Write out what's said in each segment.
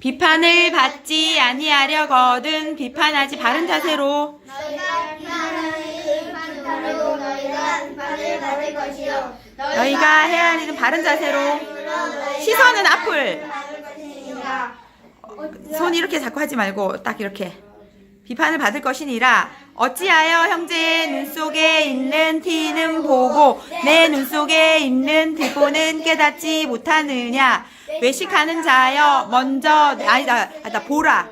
비판을 받지 아니하려거든 비판하지 바른 자세로. 너희가 해야 할 일은 바른 자세로. 시선은 앞을. 손 이렇게 자꾸 하지 말고 딱 이렇게 비판을 받을 것이니라. 어찌하여 형제의 눈 속에 있는 티는 보고 내 눈 속에 있는 들보는 깨닫지 못하느냐? 외식하는 자여 먼저 아니다 아니다 보라.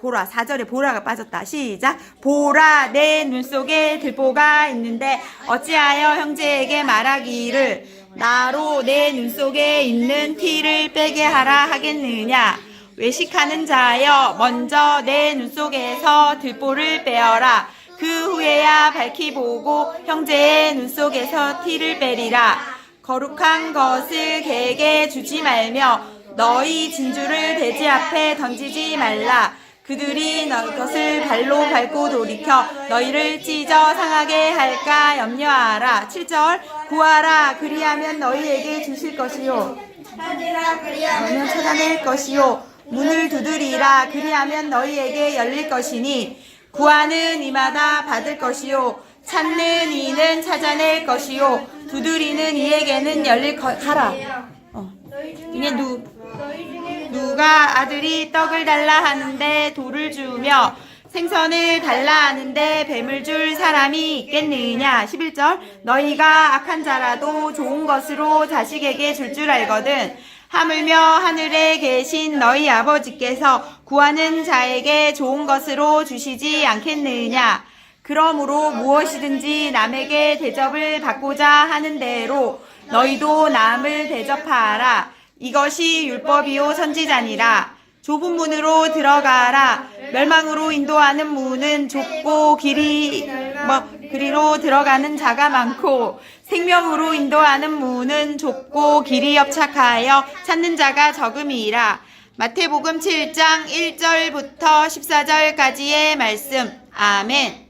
보라 사절에 보라가 빠졌다. 시작. 보라 내 눈 속에 들보가 있는데 어찌하여 형제에게 말하기를? 나로 내 눈 속에 있는 티를 빼게 하라 하겠느냐 외식하는 자여 먼저 내 눈 속에서 들보를 빼어라. 그 후에야 밝히 보고 형제의 눈 속에서 티를 빼리라. 거룩한 것을 개에게 주지 말며 너희 진주를 돼지 앞에 던지지 말라. 그들이 너희 것을 발로 밟고 돌이켜 너희를 찢어 상하게 할까 염려하라. 7절 구하라. 그리하면 너희에게 주실 것이요. 찾으라 그리하면 찾아낼 것이요 문을 두드리라. 그리하면 너희에게 열릴 것이니 구하는 이마다 받을 것이요 찾는 이는 찾아낼 것이요 두드리는 이에게는 열릴 것 가라. 어. 이게 누 누가 아들이 떡을 달라 하는데 돌을 주며 생선을 달라 하는데 뱀을 줄 사람이 있겠느냐? 11절. 너희가 악한 자라도 좋은 것으로 자식에게 줄줄 알거든 하물며 하늘에 계신 너희 아버지께서 구하는 자에게 좋은 것으로 주시지 않겠느냐? 그러므로 무엇이든지 남에게 대접을 받고자 하는 대로 너희도 남을 대접하라. 이것이 율법이요 선지자니라. 좁은 문으로 들어가라. 멸망으로 인도하는 문은 좁고 길이 뭐 그리로 들어가는 자가 많고 생명으로 인도하는 문은 좁고 길이 협착하여 찾는 자가 적음이라. 마태복음 7장 1절부터 14절까지의 말씀. 아멘